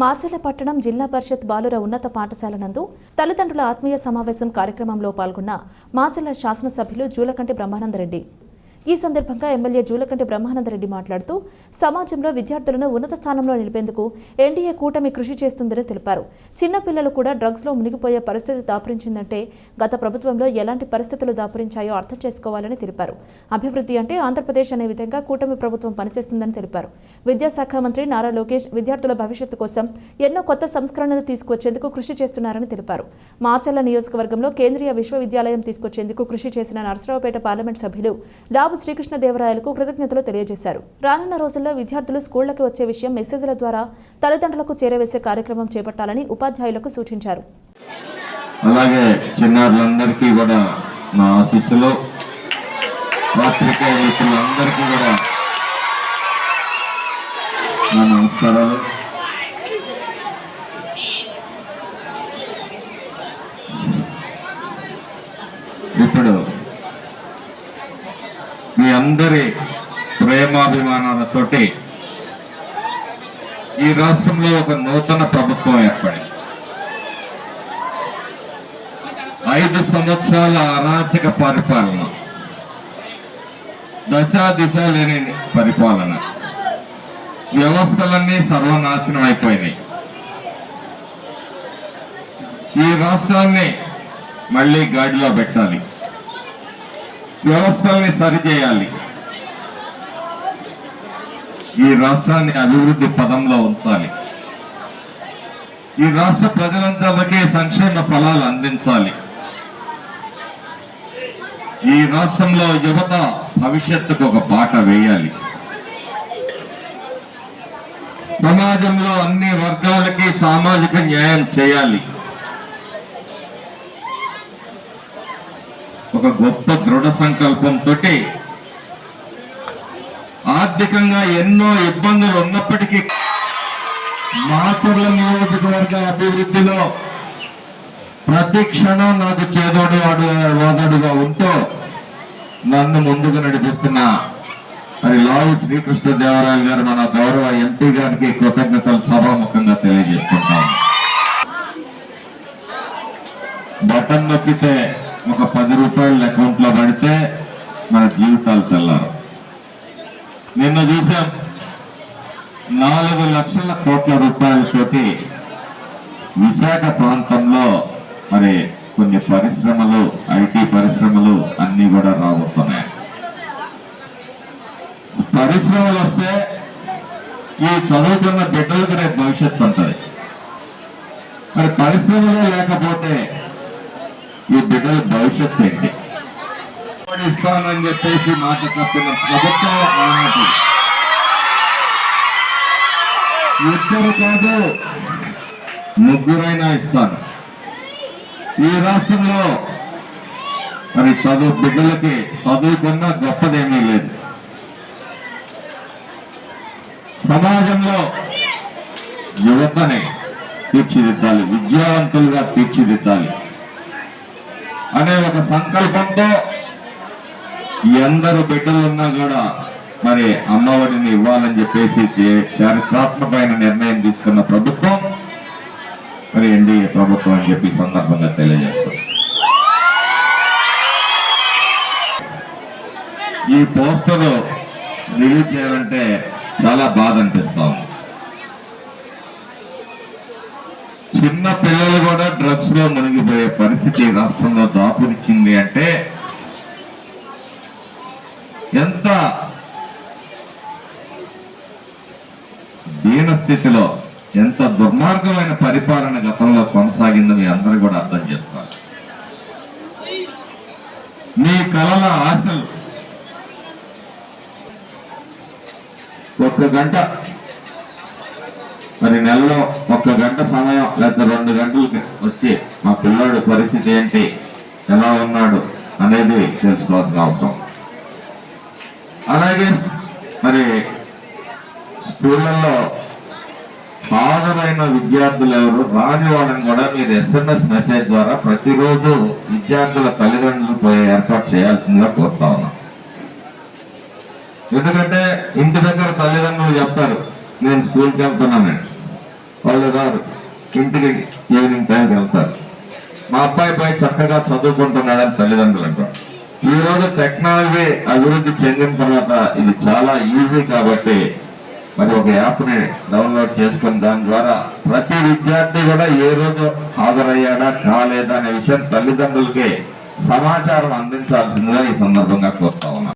మాచర్లపట్టణం జిల్లా పరిషత్ బాలుర ఉన్నత పాఠశాల నందు తల్లిదండ్రుల ఆత్మీయ సమావేశం కార్యక్రమంలో పాల్గొన్న మాచర్ల శాసనసభ్యులు జూలకంటి బ్రహ్మానందరెడ్డి. ఈ సందర్భంగా ఎమ్మెల్యే జూలకంటి బ్రహ్మానందరెడ్డి మాట్లాడుతూ సమాజంలో విద్యార్థులను ఉన్నత స్థానంలో నిలిపేందుకు ఎన్డీఏ కూటమి కృషి చేస్తుందని తెలిపారు. చిన్నపిల్లలు కూడా డ్రగ్స్లో మునిగిపోయే పరిస్థితి దాపురించిందంటే గత ప్రభుత్వంలో ఎలాంటి పరిస్థితులు దాపురించాయో అర్థం చేసుకోవాలని తెలిపారు. అభివృద్ధి అంటే ఆంధ్రప్రదేశ్ అనే విధంగా కూటమి ప్రభుత్వం పనిచేస్తుందని తెలిపారు. విద్యాశాఖ మంత్రి నారా లోకేష్ విద్యార్థుల భవిష్యత్తు కోసం ఎన్నో కొత్త సంస్కరణలు తీసుకొచ్చేందుకు కృషి చేస్తున్నారని తెలిపారు. మాచల్ల నియోజకవర్గంలో కేంద్రీయ విశ్వవిద్యాలయం తీసుకొచ్చేందుకు కృషి చేసిన నరసరావుపేట పార్లమెంట్ సభ్యులు లావు శ్రీకృష్ణదేవరాయలకు కృతజ్ఞతలు తెలియజేశారు. రానున్న రోజుల్లో విద్యార్థులు స్కూళ్ళకు వచ్చే విషయం మెసేజ్ల ద్వారా తల్లిదండ్రులకు చేరవేసే కార్యక్రమం చేపట్టాలని ఉపాధ్యాయులకు సూచించారు. అలాగే చిన్నారులందరికీ కూడా నా ఆశీస్సులు. పాత్రికేయ మిత్రులందరికీ కూడా నా నమస్కారాలు. ఇప్పుడు మీ అందరి ప్రేమాభిమానాలతోటి ఈ రాష్ట్రంలో ఒక నూతన ప్రభుత్వం ఏర్పడింది. ఐదు సంవత్సరాల అరాచక పరిపాలన దశా దిశ లేని పరిపాలన వ్యవస్థలన్నీ సర్వనాశనం అయిపోయినాయి. ఈ రాష్ట్రాన్ని మళ్ళీ గాడిలో పెట్టాలి. వ్యవస్థల్ని సరిచేయాలి. ఈ రాష్ట్రాన్ని అభివృద్ధి పదంలో ఉంచాలి. ఈ రాష్ట్ర ప్రజలందరికీ సంక్షేమ ఫలాలు అందించాలి. ఈ రాష్ట్రంలో యువత భవిష్యత్తుకు ఒక బాట వేయాలి. సమాజంలో అన్ని వర్గాలకి సామాజిక న్యాయం చేయాలి. ఒక గొప్ప దృఢ సంకల్పంతో ఆర్థికంగా ఎన్నో ఇబ్బందులు ఉన్నప్పటికీ మాచర్ల నియోజకవర్గ అభివృద్ధిలో ప్రతి క్షణం నాకు చేదోడు వాడు వాదడుగా ఉంటూ నన్ను ముందుకు నడిపిస్తున్న మరి లావు శ్రీకృష్ణదేవరాయలు గారు మన గౌరవ ఎంపీ గారికి కృతజ్ఞతలు సభాముఖంగా తెలియజేసుకుంటాం. బటన్ నొక్కితే ఒక పది రూపాయలు అకౌంట్లో పడితే మన జీవితాలు చల్లారు నిన్న చూసాం నాలుగు లక్షల కోట్ల రూపాయలతోటి విశాఖ ప్రాంతంలో మరి కొన్ని పరిశ్రమలు ఐటీ పరిశ్రమలు అన్ని కూడా రాబోతున్నాయి. పరిశ్రమలు వస్తే ఈ చదువుకున్న బిడ్డలకు రేపు భవిష్యత్తు ఉంటుంది మరి పరిశ్రమలే లేకపోతే ఈ బిడ్డల భవిష్యత్తు ఏంటి? ఇస్తానని చెప్పేసి మాట తప్పిన ప్రభుత్వం ఆనాటి ఇద్దరు కాదు ముగ్గురైనా ఇస్తాను. ఈ రాష్ట్రంలో మరి చదువు బిడ్డలకి చదువుకున్న గొప్పదేమీ లేదు. సమాజంలో యువతని తీర్చిదిద్దాలి విద్యావంతులుగా తీర్చిదిద్దాలి. అనే ఒక సంకల్పంతో ఎందరు బిడ్డలు ఉన్నా కూడా మరి అమ్మఒడిని ఇవ్వాలని చెప్పేసి చారిత్రాత్మకమైన నిర్ణయం తీసుకున్న ప్రభుత్వం మరి ఎన్డీఏ ప్రభుత్వం అని చెప్పి సందర్భంగా తెలియజేస్తాం. ఈ పోస్టర్ రిలీజ్ చేయాలంటే చాలా బాధ అనిపిస్తా ఉంది. చిన్న పిల్లలు కూడా డ్రగ్స్లో మునిగిపోయే పరిస్థితి రాష్ట్రంలో దాపురిచ్చింది అంటే ఎంత దీన స్థితిలో ఎంత దుర్మార్గమైన పరిపాలన గతంలో కొనసాగిందో మీ అందరూ కూడా అర్థం చేసుకోవాలి. మీ కళల ఆశలు ఒక్క గంట మరి నెలలో ఒక గంట సమయం లేకపోతే రెండు గంటలకి వచ్చి మా పిల్లాడు పరిస్థితి ఏంటి? ఎలా ఉన్నాడు అనేది తెలుసుకోవాల్సిన అవసరం. అలాగే మరి స్కూళ్ళల్లో హాజరైన విద్యార్థులు ఎవరు? రాని వాళ్ళని కూడా మీరు ఎస్ఎంఎస్ మెసేజ్ ద్వారా ప్రతిరోజు విద్యార్థుల తల్లిదండ్రులు పోయే ఏర్పాటు చేయాల్సిందిగా కోరుతా ఉన్నాం. ఎందుకంటే ఇంటి దగ్గర తల్లిదండ్రులు చెప్తారు నేను స్కూల్కి వెళ్తున్నానండి వాళ్ళు రారు ఇంటికి ఈవినింగ్ టైంకి వెళ్తారు. మా అబ్బాయి పై చక్కగా చదువుకుంటున్నాడని తల్లిదండ్రులు అంటారు. ఈ రోజు టెక్నాలజీ అభివృద్ధి చెందిన తర్వాత ఇది చాలా ఈజీ కాబట్టి మరి ఒక యాప్ని డౌన్లోడ్ చేసుకుని దాని ద్వారా ప్రతి విద్యార్థి కూడా ఏ రోజు హాజరయ్యాడా కాలేదా అనే విషయం తల్లిదండ్రులకి సమాచారం అందించాల్సిందిగా ఈ సందర్భంగా కోరుతాం